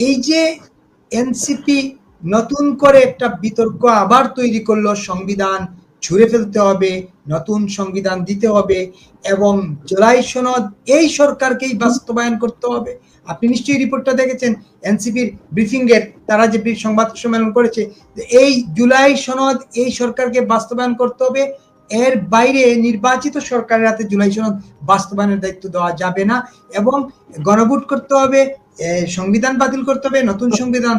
এই যে এনসিপি নতুন করে একটা বিতর্ক আবার তৈরি করল, সংবিধান ছুঁড়ে ফেলতে হবে, নতুন সংবিধান দিতে হবে এবং জুলাই সনদ এই সরকারকেই বাস্তবায়ন করতে হবে। আপনি নিশ্চয়ই রিপোর্টটা দেখেছেন, এনসিপির ব্রিফিং এর, তারা যে সংবাদ সম্মেলন করেছে, এই জুলাই সনদ এই সরকারকে বাস্তবায়ন করতে হবে এর বাইরে নির্বাচিত সরকারের হাতে জুলাই সনদ বাস্তবায়নের দায়িত্ব দেওয়া যাবে না এবং গণভোট করতে হবে সংবিধান বাতিল করতে হবে নতুন সংবিধান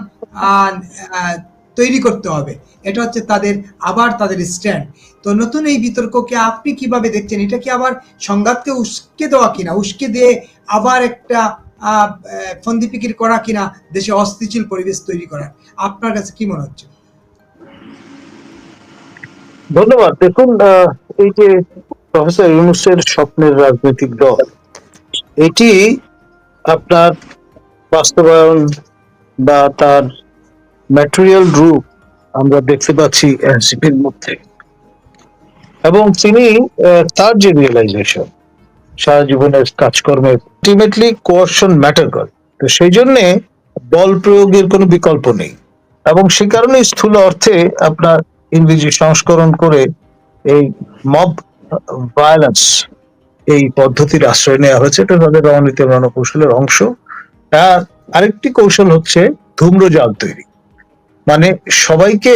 তৈরি করতে হবে। এটা হচ্ছে তাদের আবার তাদের স্ট্যান্ড। তো নতুন এই বিতর্ককে আপনি কীভাবে দেখছেন? এটা কি আবার সংঘাতকে উস্কে দেওয়া কিনা? উস্কে দিয়ে আবার একটা আহ, ফন্দিপিকির করা কিনা? দেশে অস্থিতিশীল পরিবেশ তৈরি করা আপনার কাছে কি মনে হচ্ছে? ধন্যবাদ। দেখুন এই যে প্রফেসর ইউনুসের স্বপ্নের রাজনৈতিক দল, এটি আপনার বাস্তবায়ন বা তার ম্যাটেরিয়াল রূপ আমরা দেখতে পাচ্ছি এনসিপির মধ্যে। এবং তিনি তার যে রিয়েলাইজেশন সারা জীবনের কাজকর্মে আলটিমেটলি কোয়ারশন ম্যাটার করে। তো সেই জন্যে বল প্রয়োগের কোনো বিকল্প নেই। এবং সে কারণে স্থূল অর্থে আপনার ইংরেজি সংস্করণ করে এই মব ভায়োলেন্স এই পদ্ধতির আশ্রয় নেওয়া হয়েছে। এটা তাদের রণনীতি রণকৌশলের অংশ। আরেকটি কৌশল হচ্ছে ধূম্রজাল তৈরি। মানে সবাইকে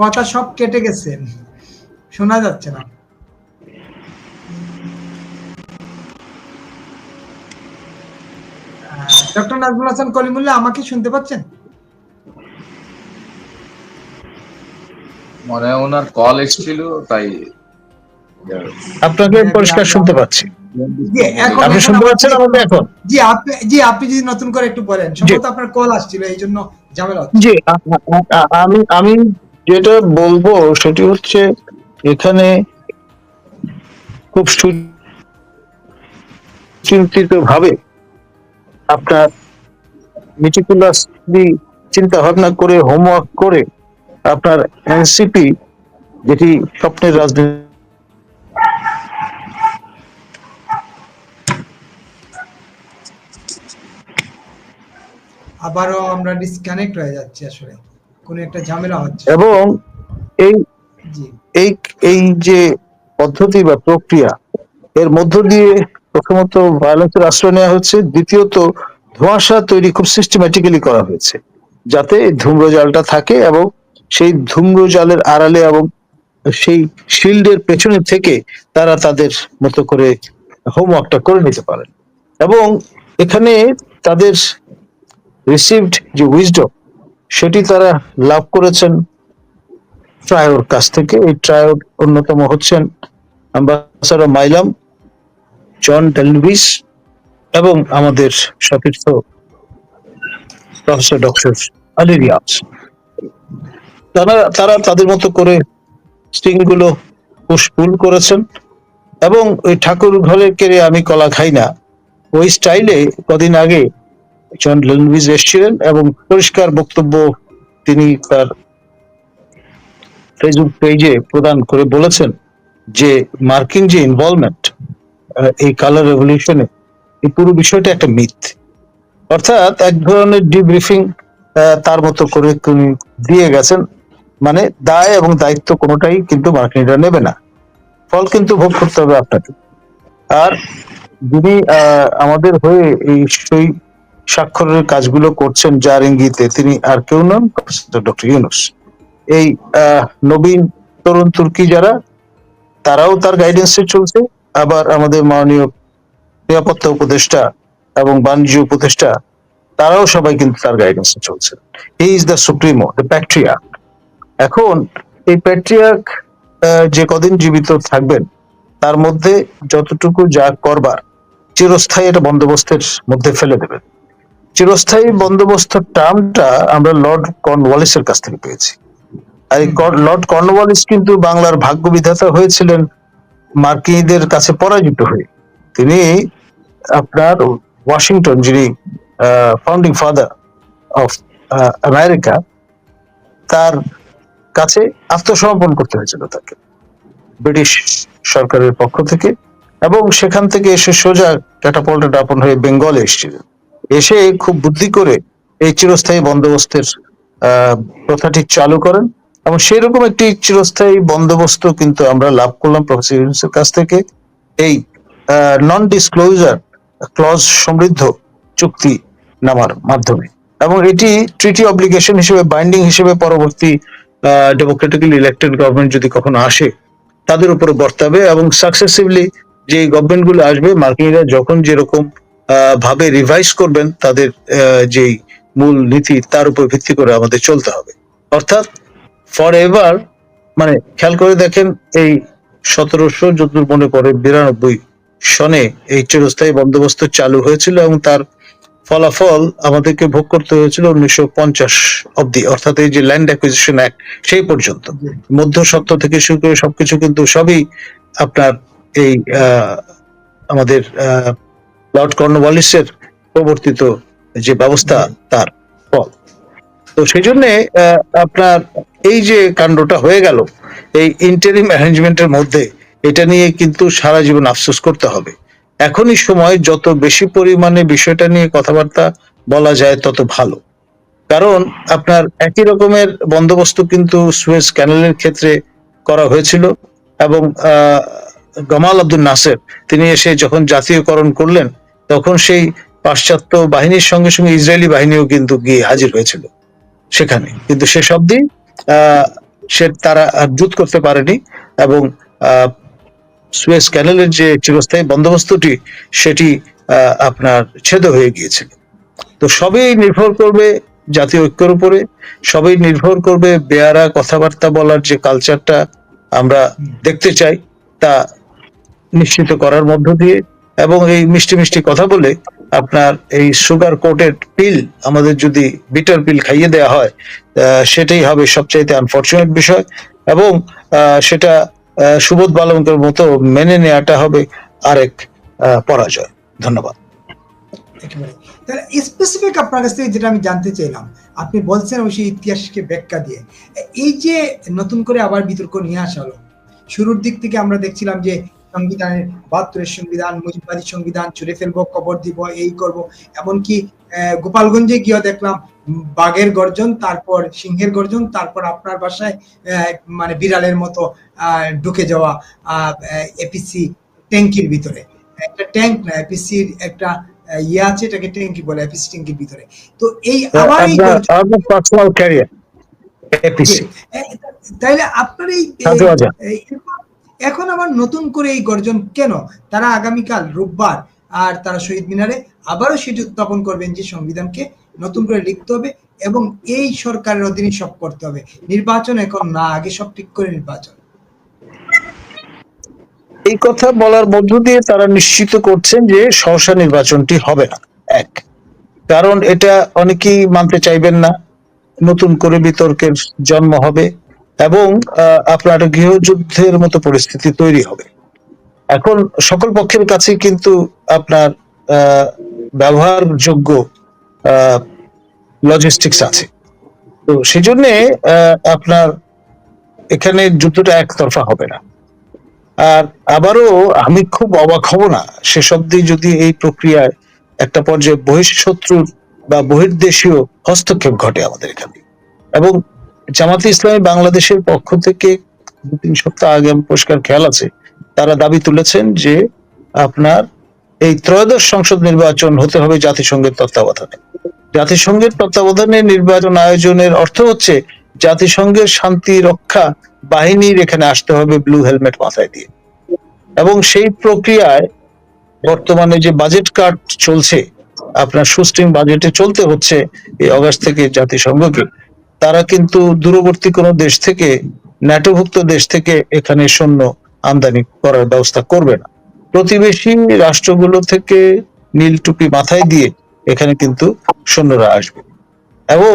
কথা সব কেটে গেছে। শোনা যাচ্ছে না। ডক্টর নাজমুল হাসান কলিমুল্লাহ আমাকে শুনতে পাচ্ছেন? মনে হয় ওনার কল এসেছিল তাই আপনাকে পরিষ্কার শুনতে পাচ্ছি। আপনি শুনতে পাচ্ছেন আমাকে এখন? জি আপনি জি আপনি যদি নতুন করে একটু বলেন সম্ভবত আপনার কল আসছিল এই জন্য ঝামেলা জি আমি আমি যেটা বলব সেটি হচ্ছে এখানে খুব সুচিন্তিত ভাবে আপনার মেটিকুলাসলি চিন্তা ভাবনা করে হোমওয়ার্ক করে আপনার এনসিপি যেটি স্বপ্নের রাজনীতি। আবারও আমরা ডিসকানেক্ট হয়ে যাচ্ছি আসলে। কোন একটা ঝামেলা হচ্ছে। এবং এই এই এই যে পদ্ধতি বা প্রক্রিয়া এর মধ্য দিয়ে প্রথমত ভায়োলেন্সের আশ্রয় নেওয়া হচ্ছে, দ্বিতীয়ত ধোঁয়াশা তৈরি খুব সিস্টেম্যাটিক্যালি করা হয়েছে, যাতে ধূম্রজালটা থাকে এবং সেই ধূম্রজালের আড়ালে এবং সেই শিল্ডের পেছনে থেকে তারা তাদের মতো করে হোমওয়ার্কটা করে নিতে পারেন। এবং এখানে তাদের রিসিভড যে উইজডম সেটি তারা লাভ করেছেন ট্রায়োর কাছ থেকে। এই ট্রায়োর অন্যতম হচ্ছেন অ্যাম্বাসাডার মাইলাম। জন ডেলভিস এবং আমাদের সতীর্থ প্রফেসর ডক্টর আলী রিয়াজ। তারা তারা তাদের মতো করে স্টিংগুলো পুষ্পুল করেছেন এবং ওই ঠাকুর ঘরে কেড়ে আমি কলা খাই না। ওই স্টাইলে কদিন আগে জন ডেলভিস এসেছিলেন এবং পরিষ্কার বক্তব্য তিনি তার ফেসবুক পেজে প্রদান করে বলেছেন যে মার্কিন যে ইনভলভমেন্ট এই কালার রেভলিউশনে এই পুরো বিষয়টা একটা মিথ অর্থাৎ এক ধরনের ডিব্রিফিং তার মতো করে তিনি দিয়ে গেছেন মানে দায় এবং দায়িত্ব কোনোটাই কিন্তু মার্কিনিরা নেবে না। ফল কিন্তু ভোগ করতে হবে আপনাকে। আর যিনি আমাদের হয়ে এই সই স্বাক্ষরের কাজগুলো করছেন যার ইঙ্গিতে তিনি আর কেউ নন ডক্টর ইউনুস। এই নবীন তরুণ তুর্কি যারা, তারাও তার গাইডেন্সে চলছে। আবার আমাদের মাননীয় নিরাপত্তা উপদেষ্টা এবং বাণিজ্য উপদেষ্টা তারাও সবাই কিন্তু তার গাইডেন্সে চলছে। He is the supremo the patriarch এখন এই প্যাট্রিয়ার্ক যে কদিন জীবিত থাকবেন তার মধ্যে যতটুকু যা করবার চিরস্থায়ী একটা বন্দোবস্তের মধ্যে ফেলে দেবেন। চিরস্থায়ী বন্দোবস্ত টার্মটা আমরা লর্ড কর্নওয়ালিসের কাছ থেকে পেয়েছি। আর এই লর্ড কর্নওয়ালিস কিন্তু বাংলার ভাগ্য বিধাতা হয়েছিলেন মার্কিনীদের কাছে পরাজিত হয়ে তিনি আপনার ওয়াশিংটন, যিনি ফাউন্ডিং ফাদার অফ আমেরিকা, তার কাছে আত্মসমর্পণ করতে হয়েছিল তাকে। ব্রিটিশ সরকারের পক্ষ থেকে এবং সেখান থেকে এসে সোজা ক্যাটাপল্টে ডাপন হয়ে বেঙ্গলে এসেছিলেন। এসে খুব বুদ্ধি করে এই চিরস্থায়ী বন্দোবস্তের প্রথাটি চালু করেন। এবং সেই রকম একটি চিরস্থায়ী বন্দোবস্ত কিন্তু আমরা লাভ করলাম প্রফেসর কাছ থেকে। এই নন ডিসক্লোজার ক্লজ সমৃদ্ধ চুক্তি নামার মাধ্যমে। এবং এটি ট্রিটি অব্লিগেশন হিসেবে বাইন্ডিং হিসেবে পরবর্তী ডেমোক্রেটিক্যালি ইলেক্টেড গভর্নমেন্ট যদি কখনো আসে, তাদের উপরে বর্তাবে এবং সাকসেসিভলি যে গভর্নমেন্টগুলো আসবে, মার্কিনরা যখন যেরকম ভাবে রিভাইজ করবেন, তাদের যেই মূল নীতি, তার উপর ভিত্তি করে আমাদের চলতে হবে। অর্থাৎ ফর এভার মানে খেয়াল করে দেখেন এই সতেরোশো যতদূর মনে পড়ে, বিরানব্বই সনে এই চিরস্থায়ী বন্দোবস্ত চালু হয়েছিল এবং তার ফলাফল আমাদেরকে ভোগ করতে হয়েছিল উনিশশো পঞ্চাশ অব্দি অর্থাৎ এই যে ল্যান্ড অ্যাকুইজিশন অ্যাক্ট সেই পর্যন্ত। মধ্য সত্য থেকে শুরু করে সবকিছু কিন্তু সবই আপনার এই আমাদের লর্ড কর্নওয়ালিসের প্রবর্তিত যে ব্যবস্থা, তার ফল। তো সেই জন্য আপনার এই যে কাণ্ডটা হয়ে গেল, এই ইন্টারিম অ্যারেঞ্জমেন্টের মধ্যে, এটা নিয়ে কিন্তু সারা জীবন আফসোস করতে হবে। এখনই সময়, যত বেশি পরিমাণে বিষয়টা নিয়ে কথাবার্তা বলা যায়, তত ভালো। কারণ আপনার একই রকমের বন্দোবস্ত কিন্তু সুয়েজ ক্যানেলের ক্ষেত্রে করা হয়েছিল এবং গমাল আব্দুল নাসের, তিনি এসে যখন জাতীয়করণ করলেন, তখন সেই পাশ্চাত্য বাহিনীর সঙ্গে সঙ্গে ইসরায়েলি বাহিনীও কিন্তু গিয়ে হাজির হয়েছিল সেখানে। কিন্তু সেসব দিন সে তারা জুত করতে পারেনি এবং সুয়েজ ক্যানেলের যে চিরস্থায়ী বন্দোবস্তটি, সেটি আপনার ছেদ হয়ে গিয়েছিল তো সবই নির্ভর করবে জাতীয় ঐক্যের উপরে, সবই নির্ভর করবে বেয়ারা কথাবার্তা বলার যে কালচারটা আমরা দেখতে চাই, তা নিশ্চিত করার মধ্য দিয়ে এবং এই মিষ্টি মিষ্টি কথা বলে আপনার এই সুগার কোটেড পিল আমাদের যদি বিটার পিল খাইয়ে দেওয়া হয় সেটাই হবে সবচাইতে আনফর্চুনেট বিষয় এবং সেটা সুবোধ বালকের মতো মেনে নেওয়াটা হবে আরেক পরাজয়। ধন্যবাদ। স্পেসিফিক আপনার কাছ থেকে যেটা আমি জানতে চাইলাম, আপনি বলছেন অবশ্যই ইতিহাসকে ব্যাখ্যা দিয়ে। এই যে নতুন করে আবার বিতর্ক নিয়ে আসা হলো, শুরুর দিক থেকে আমরা দেখছিলাম যে সংবিধানের বাহাত্তরের সংবিধান মুজিববাদী সংবিধান ছুড়ে ফেলব কবর দিব এই করব। এমনকি গোপালগঞ্জে গিয়ে দেখলাম বাঘের গর্জন তারপর সিংহের গর্জন তারপর আপনার বাসায় মানে বিড়ালের মতো ঢুকে যাওয়া এপিসি ট্যাঙ্কির ভিতরে। একটা ট্যাঙ্ক না এপিসির একটা ইয়ে আছে এটাকে ট্যাঙ্কি বলে এপিসি ট্যাঙ্কির ভিতরে। তো এই আবার আপনার পার্সোনাল ক্যারিয়ার এপিসি তাইলে আপনার। এই- এখন- আবার নতুন করে এই গর্জন কেন? তারা আগামীকাল রোববার আর তারা শহীদ মিনারে আবারও সেটি উত্থাপন করবেন যে সংবিধানকে নতুন করে লিখতে হবে এবং এই সরকারের অধীনে সব করতে হবে। নির্বাচন এখন না, আগে সব ঠিক করে নির্বাচন। এই কথা বলার মধ্য দিয়ে তারা নিশ্চিত করছেন যে সহসা নির্বাচনটি হবে না। এক, কারণ এটা অনেকেই মানতে চাইবেন না। নতুন করে বিতর্কের জন্ম হবে। এবং আপনার গৃহযুদ্ধের মতো পরিস্থিতি তৈরি হবে। এখন সকল পক্ষের কাছে কিন্তু আপনার ব্যবহারযোগ্য লজিস্টিক্স আছে। তো সেই জন্যে আপনার এখানে যুদ্ধটা একতরফা হবে না। আর আবারও আমি খুব অবাক হব না শেষ অব্দি যদি এই প্রক্রিয়ায় একটা পর্যায়ে বহিঃশত্রুর বা বহির্দেশীয় হস্তক্ষেপ ঘটে আমাদের এখানে। এবং জামাতে ইসলামী বাংলাদেশের পক্ষ থেকে দু, তিন সপ্তাহ আগে আমার পরিষ্কার খেয়াল আছে, তারা দাবি তুলেছেন যে আপনার এই ত্রয়োদশ সংসদ নির্বাচন হতে হবে জাতিসংঘের তত্ত্বাবধানে। জাতিসংঘের তত্ত্বাবধানে নির্বাচন আয়োজনের অর্থ হচ্ছে জাতিসংঘের শান্তি রক্ষা বাহিনীর এখানে আসতে হবে ব্লু হেলমেট মাথায় দিয়ে। এবং সেই প্রক্রিয়ায় বর্তমানে যে বাজেট কাট চলছে, আপনার সুস্ট্রিম বাজেটে চলতে হচ্ছে এই অগাস্ট থেকে জাতিসংঘকে। তারা কিন্তু দূরবর্তী কোনো দেশ থেকে ন্যাটোভুক্ত দেশ থেকে এখানে সৈন্য আমদানি করার ব্যবস্থা করবে না। প্রতিবেশী রাষ্ট্রগুলো থেকে নীল টুপি মাথায় দিয়ে এখানে কিন্তু সৈন্যরা আসবে। এবং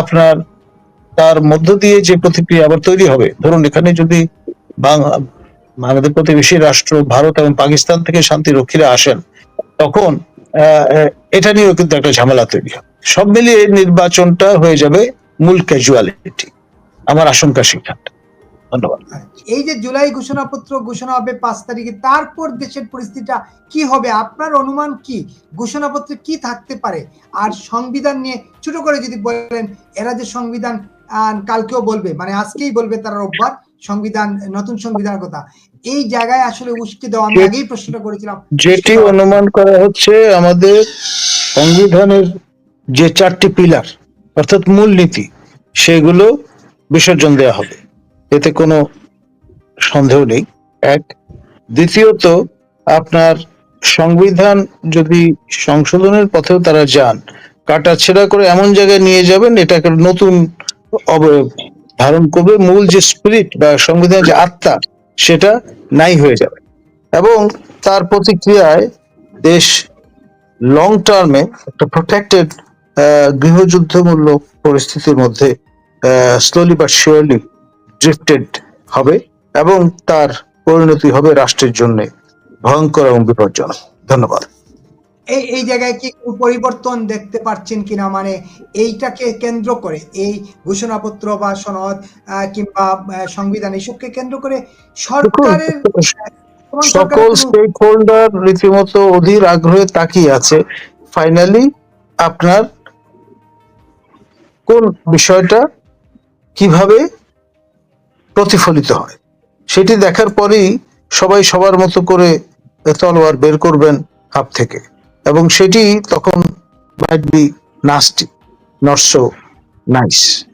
আপনার তার মধ্য দিয়ে যে প্রতিক্রিয়া আবার তৈরি হবে, ধরুন এখানে যদি আমাদের প্রতিবেশী রাষ্ট্র ভারত এবং পাকিস্তান থেকে শান্তি রক্ষীরা আসেন, তখন এটা নিয়েও কিন্তু একটা ঝামেলা তৈরি হবে। সব মিলিয়ে নির্বাচনটা হয়ে যাবে মূল ক্যাজুয়ালিটি আমার আশঙ্কা সেখানটা ধন্যবাদ। এই যে জুলাই ঘোষণাপত্র ঘোষণা হবে পাঁচ তারিখে তারপর দেশের পরিস্থিতিটা কি হবে? আপনার অনুমান কি? ঘোষণাপত্রে কি থাকতে পারে? আর সংবিধান নিয়ে ছোট করে যদি বলেন এরা যে সংবিধান কালকেও বলবে মানে আজকেই বলবে তারা রোববার সংবিধান নতুন সংবিধানের কথা। এই জায়গায় আসলে উস্কে দেওয়া আমি আগেই প্রশ্নটা করেছিলাম। যেটি অনুমান করা হচ্ছে আমাদের সংবিধানের যে চারটি পিলার অর্থাৎ মূলনীতি, সেগুলো বিসর্জন দেয়া হবে। এতে কোনো সন্দেহ নেই। এক, দ্বিতীয়ত, আপনার সংবিধান যদি সংশোধনের পথেও তারা যান, কাটাছেড়া করে এমন জায়গায় নিয়ে যাবেন এটাকে নতুন ধারণ করবে। মূল যে স্পিরিট বা সংবিধানের যে আত্মা, সেটা নাই হয়ে যাবে। এবং তার প্রতিক্রিয়ায় দেশ লং টার্মে একটা প্রোটেক্টেড গৃহযুদ্ধমূলক পরিস্থিতির মধ্যে স্লোলি বা শিওরলি ড্রিফটেড হবে এবং তার পরিণতি হবে রাষ্ট্রের জন্য ভয়ঙ্কর এবং বিপজ্জনক। ধন্যবাদ। এই এই জায়গায় কি পরিবর্তন দেখতে পাচ্ছেন কিনা? মানে এইটাকে কেন্দ্র করে এই ঘোষণাপত্র বা সনদ কিংবা সংবিধান এসবকে কেন্দ্র করে সরকারের সকল স্টেক হোল্ডার রীতিমতো অধীর আগ্রহে তাকিয়ে আছে। ফাইনালি আপনার কোন বিষয়টা কীভাবে প্রতিফলিত হয়? সেটি দেখার পরেই সবাই সবার মতো করে তলোয়ার বের করবেন হাত থেকে। এবং সেটি তখন might be nasty not nice